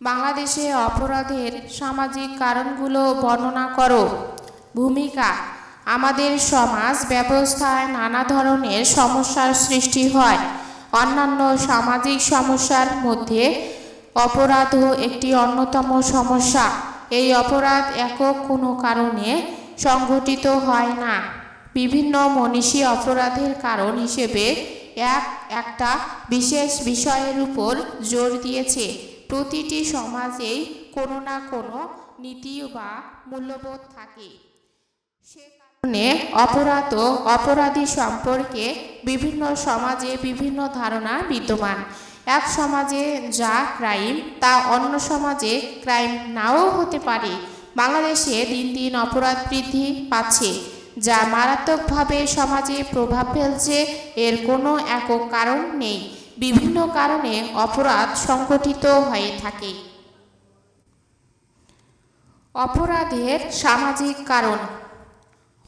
বাংলাদেশে অপরাধের সামাজিক কারণগুলো বর্ণনা করো। ভূমিকা, আমাদের সমাজ ব্যবস্থায় নানা ধরনের সমস্যার সৃষ্টি হয়। অন্যান্য সামাজিক সমস্যার মধ্যে অপরাধও একটি অন্যতম সমস্যা। এই অপরাধ একক কোনো কারণে সংঘটিত হয় না। বিভিন্ন মনীষী অপরাধের কারণ হিসেবে এক, একটা বিশেষ বিষয়ের উপর জোর দিয়েছে। প্রতিটি সমাজেই কোনো না কোনো নীতি বা মূল্যবোধ থাকে। সে কারণে অপরাধ ও অপরাধী সম্পর্কে বিভিন্ন সমাজে বিভিন্ন ধারণা বিদ্যমান। এক সমাজে যা ক্রাইম, তা অন্য সমাজে ক্রাইম নাও হতে পারে। বাংলাদেশে দিন দিন অপরাধ বৃদ্ধি পাচ্ছে। যা মারাত্মকভাবে সমাজে প্রভাব ফেলছে, এর কোনো একক কারণ নেই। বিভিন্ন কারণে অপরাধ সংগঠিত হয়ে থাকে। অপরাধের সামাজিক কারণ।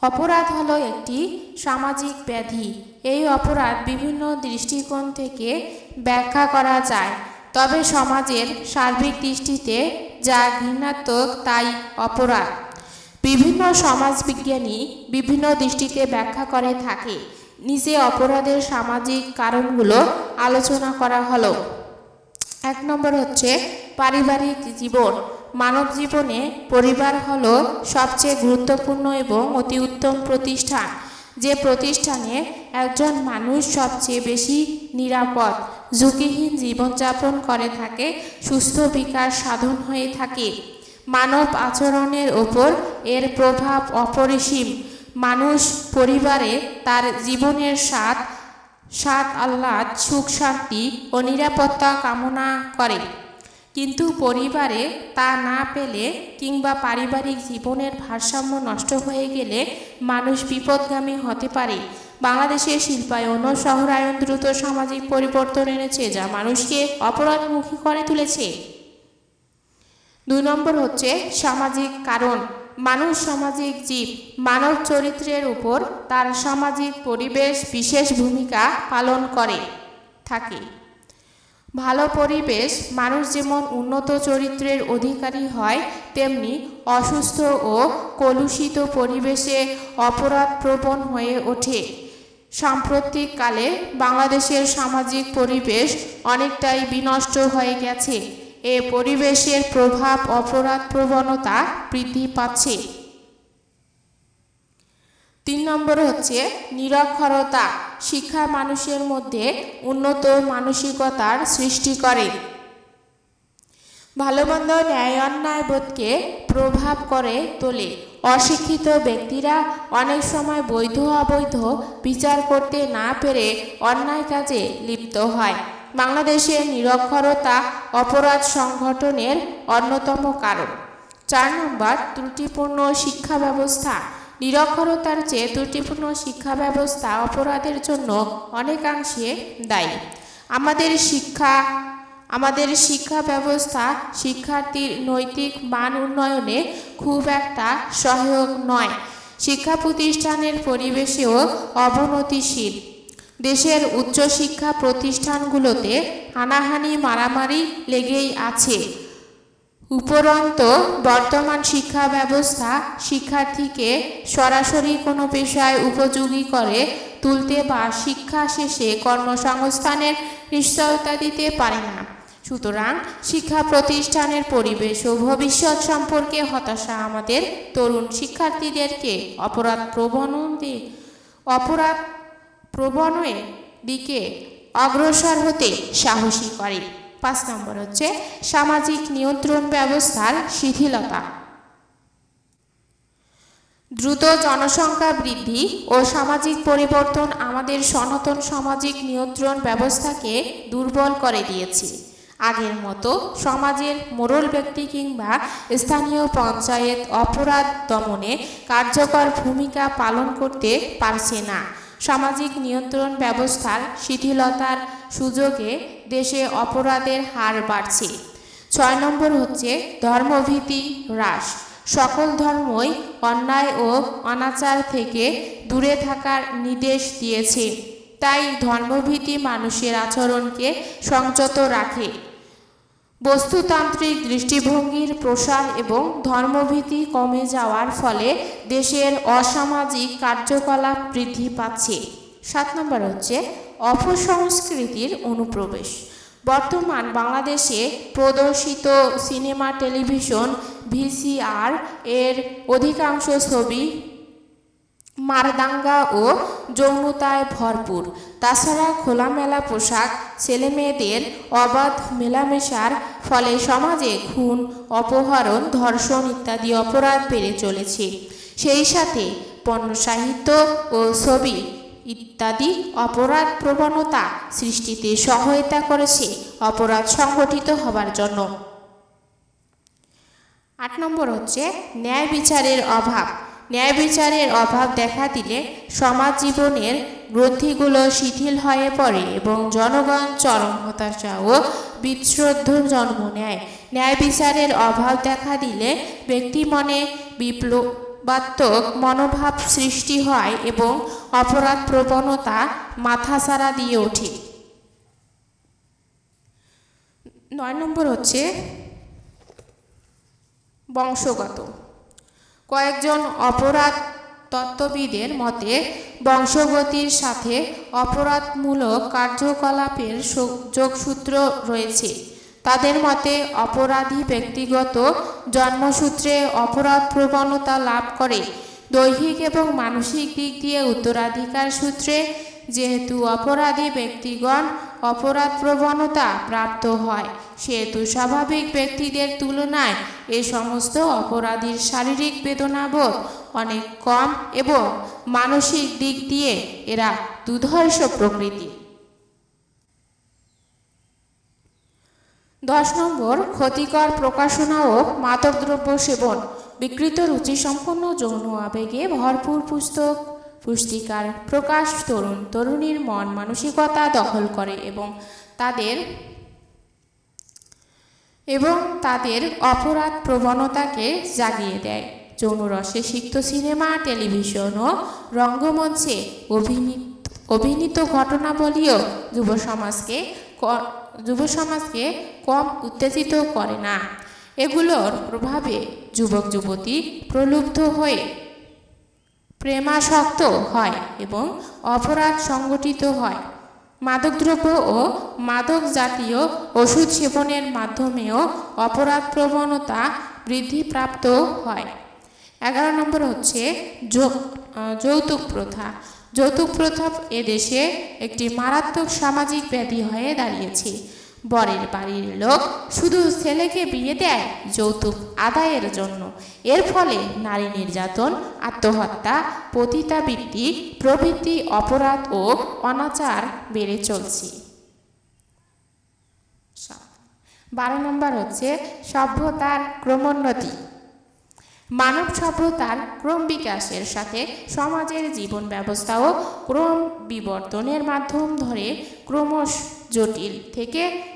অপরাধ হলো একটি সামাজিক ব্যাধি। এই অপরাধ বিভিন্ন দৃষ্টিকোণ থেকে ব্যাখ্যা করা যায়। তবে সমাজের সার্বিক দৃষ্টিতে যা ঘৃণাত্মক, তাই অপরাধ। বিভিন্ন সমাজবিজ্ঞানী বিভিন্ন দৃষ্টিতে ব্যাখ্যা করে থাকে। নিচে অপরাধের সামাজিক কারণগুলো আলোচনা করা হলো। এক নম্বর হচ্ছে পারিবারিক জীবন। মানব জীবনে পরিবার হলো সবচেয়ে গুরুত্বপূর্ণ এবং অতি উত্তম প্রতিষ্ঠান। যে প্রতিষ্ঠানে একজন মানুষ সবচেয়ে বেশি নিরাপদ, ঝুঁকিহীন জীবনযাপন করে থাকে, সুস্থ বিকাশ সাধন হয়ে থাকে। মানব আচরণের ওপর এর প্রভাব অপরিসীম। মানুষ পরিবারে তার জীবনের স্বাদ স্বাদ আহ্লাদ, সুখ শান্তি ও নিরাপত্তা কামনা করে। কিন্তু পরিবারে তা না পেলে কিংবা পারিবারিক জীবনের ভারসাম্য নষ্ট হয়ে গেলে মানুষ বিপদগামী হতে পারে। বাংলাদেশের শিল্পায়ন ও শহরায়ন দ্রুত সামাজিক পরিবর্তন এনেছে যা মানুষকে অপরাধমুখী করে তুলেছে। দুই নম্বর হচ্ছে সামাজিক কারণ। মানুষ সামাজিক জীব। মানব চরিত্রের উপর তার সামাজিক পরিবেশ বিশেষ ভূমিকা পালন করে, থাকে। ভালো পরিবেশ, মানুষ যেমন উন্নত চরিত্রের অধিকারী হয়, তেমনি অসুস্থ ও কলুষিত পরিবেশে অপরাধ প্রবণ হয়ে ওঠে। সাম্প্রতিককালে বাংলাদেশের সামাজিক পরিবেশ অনেকটাই বিনষ্ট হয়ে গেছে। এ পরিবেশের প্রভাব, অপরাধ প্রবণতা বৃদ্ধি পাচ্ছে। তিন নম্বর হচ্ছে নিরক্ষরতা। শিক্ষা মানুষের মধ্যে উন্নত মানসিকতার সৃষ্টি করে। ভালোমন্দ ন্যায় অন্যায় বোধকে প্রভাব করে তোলে। অশিক্ষিত ব্যক্তিরা অনেক সময় বৈধ অবৈধ বিচার করতে না পেরে অন্যায় কাজে লিপ্ত হয়। বাংলাদেশে নিরক্ষরতা অপরাধ সংগঠনের অন্যতম কারণ। চার নম্বর, ত্রুটিপূর্ণ শিক্ষা ব্যবস্থা। নিরক্ষরতার চেয়ে ত্রুটিপূর্ণ শিক্ষা ব্যবস্থা অপরাধের জন্য অনেকাংশে দায়ী। আমাদের শিক্ষা আমাদের শিক্ষা ব্যবস্থা শিক্ষার্থীর নৈতিক মান উন্নয়নে খুব একটা সহায়ক নয়। শিক্ষা প্রতিষ্ঠানের পরিবেশেও অবনতিশীল। দেশের উচ্চশিক্ষা প্রতিষ্ঠানগুলোতে হানাহানি, মারামারি লেগেই আছে। উপরন্ত বর্তমান শিক্ষা ব্যবস্থা শিক্ষার্থীকে সরাসরি কোনো পেশায় উপযোগী করে তুলতে বা শিক্ষা শেষে কর্মসংস্থানের নিশ্চয়তা দিতে পারে না। সুতরাং শিক্ষা প্রতিষ্ঠানের পরিবেশ ও ভবিষ্যৎ সম্পর্কে হতাশা আমাদের তরুণ শিক্ষার্থীদেরকে অপরাধ প্রবণ অপরাধ প্রবণের দিকে অগ্রসর হতে সাহসী করে। পাঁচ নম্বর হচ্ছে সামাজিক নিয়ন্ত্রণ ব্যবস্থার শিথিলতা। দ্রুত জনসংখ্যা বৃদ্ধি ও সামাজিক পরিবর্তন আমাদের সনাতন সামাজিক নিয়ন্ত্রণ ব্যবস্থাকে দুর্বল করে দিয়েছে। আগের মতো সমাজের মোড়ল ব্যক্তি কিংবা স্থানীয় পঞ্চায়েত অপরাধ দমনে কার্যকর ভূমিকা পালন করতে পারছে না। সামাজিক নিয়ন্ত্রণ ব্যবস্থার শিথিলতার সুযোগে দেশে অপরাধের হার বাড়ছে। ছয় নম্বর হচ্ছে ধর্মভীতি হ্রাস। সকল ধর্মই অন্যায় ও অনাচার থেকে দূরে থাকার নির্দেশ দিয়েছে। তাই ধর্মভীতি মানুষের আচরণকে সংযত রাখে। বস্তুতান্ত্রিক দৃষ্টিভঙ্গির প্রসার এবং ধর্মভীতি কমে যাওয়ার ফলে দেশের অসামাজিক কার্যকলাপ বৃদ্ধি পাচ্ছে। সাত নম্বর হচ্ছে অপসংস্কৃতির অনুপ্রবেশ। বর্তমান বাংলাদেশে প্রদর্শিত সিনেমা, টেলিভিশন, ভিসিআর এর অধিকাংশ ছবি মারদাঙ্গা ও যৌনতায় ভরপুর। তাছাড়া খোলামেলা পোশাক, ছেলেমেয়েদের অবাধ মেলামেশার ফলে সমাজে খুন, অপহরণ, ধর্ষণ ইত্যাদি অপরাধ বেড়ে চলেছে। সেই সাথে পণ্য সাহিত্য ও ছবি ইত্যাদি অপরাধ প্রবণতা সৃষ্টিতে সহায়তা করেছে অপরাধ সংগঠিত হবার জন্য। আট নম্বর হচ্ছে ন্যায় বিচারের অভাব। ন্যায় বিচারের অভাব দেখা দিলে সমাজ জীবনের গ্রন্থিগুলো শিথিল হয়ে পড়ে এবং জনগণ চরম হতাশা ও বিশ্রদ্ধ জন্ম নেয়। ন্যায় বিচারের অভাব দেখা দিলে ব্যক্তি মনে বিপ্লবাত্মক মনোভাব সৃষ্টি হয় এবং অপরাধ প্রবণতা মাথাছাড়া দিয়ে ওঠে। নয় নম্বর হচ্ছে বংশগত। কয়েকজন অপরাধ তত্ত্ববিদের মতে, বংশগতির সাথে অপরাধমূলক কার্যকলাপের যোগসূত্র রয়েছে। তাদের মতে, অপরাধী ব্যক্তিগত জন্মসূত্রে অপরাধ প্রবণতা লাভ করে। দৈহিক এবং মানসিক দিক দিয়ে উত্তরাধিকার সূত্রে যেহেতু অপরাধী ব্যক্তিগণ অপরাধ প্রবণতা প্রাপ্ত হয়, সেহেতু স্বাভাবিক ব্যক্তিদের তুলনায় এ সমস্ত অপরাধীর শারীরিক বেদনাবোধ অনেক কম এবং মানসিক দিক দিয়ে এরা দুধর্ষ প্রকৃতি। দশ নম্বর, ক্ষতিকর প্রকাশনা ও মাদকদ্রব্য সেবন। বিকৃত রুচিসম্পন্ন যৌন আবেগে ভরপুর পুস্তক। পুস্তিকার প্রকাশ তরুণ তরুণীর মন মানসিকতা দখল করে এবং তাদের এবং তাদের অপরাধ প্রবণতাকে জাগিয়ে দেয়। যৌন রসে সিক্ত সিনেমা, টেলিভিশন ও রঙ্গমঞ্চে অভিনীত অভিনীত ঘটনাবলীও যুব সমাজকে যুব সমাজকে কম উত্তেজিত করে না। এগুলোর প্রভাবে যুবক যুবতী প্রলুব্ধ হয়ে প্রেমাসক্ত হয় এবং অপরাধ সংগঠিত হয়। মাদকদ্রব্য ও মাদক জাতীয় ওষুধ সেবনের মাধ্যমেও অপরাধ প্রবণতা বৃদ্ধিপ্রাপ্ত হয়। এগারো নম্বর হচ্ছে যৌতুক প্রথা। যৌতুক প্রথা এদেশে একটি মারাত্মক সামাজিক ব্যাধি হয়ে দাঁড়িয়েছে। বরের বাড়ির লোক শুধু ছেলেকে বিয়ে দেয় যৌতুক আদায়ের জন্য। এর ফলে নারী নির্যাতন, আত্মহত্যা পতিতাবৃত্তি প্রভৃতি অপরাধ ও অনাচার বেড়ে চলছে। বারো নম্বর হচ্ছে সভ্যতার ক্রমোন্নতি। মানব সভ্যতার ক্রম বিকাশের সাথে সমাজের জীবন ব্যবস্থাও ক্রম বিবর্তনের মাধ্যম ধরে ক্রমশ জটিল থেকে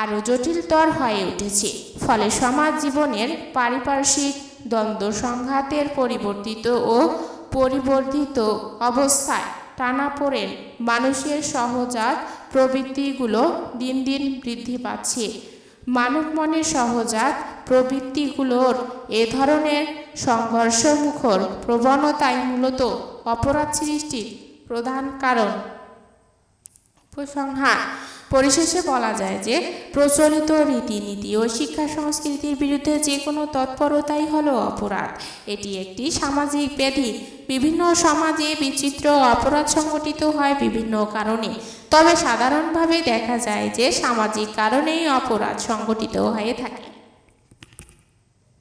আরও জটিলতর হয়ে উঠেছে। ফলে সমাজ জীবনের পারিপার্শ্বিক দ্বন্দ্ব সংঘাতের পরিবর্তিত ও পরিবর্ধিত অবস্থায় টানাপোড়েন মানুষের সহজাত প্রবৃত্তিগুলো দিন দিন বৃদ্ধি পাচ্ছে। মানব মনের সহজাত প্রবৃত্তিগুলোর এ ধরনের সংঘর্ষমুখর প্রবণতাই মূলত অপরাধ সৃষ্টির প্রধান কারণ। উপসংহার পরিশেষে বলা যায় যে প্রচলিত রীতিনীতি ও শিক্ষা সংস্কৃতির বিরুদ্ধে যে কোনো তৎপরতাই হল অপরাধ। এটি একটি সামাজিক ব্যাধি। বিভিন্ন সমাজে বিচিত্র অপরাধ সংগঠিত হয় বিভিন্ন কারণে। তবে সাধারণভাবে দেখা যায় যে সামাজিক কারণেই অপরাধ সংগঠিত হয়ে থাকে।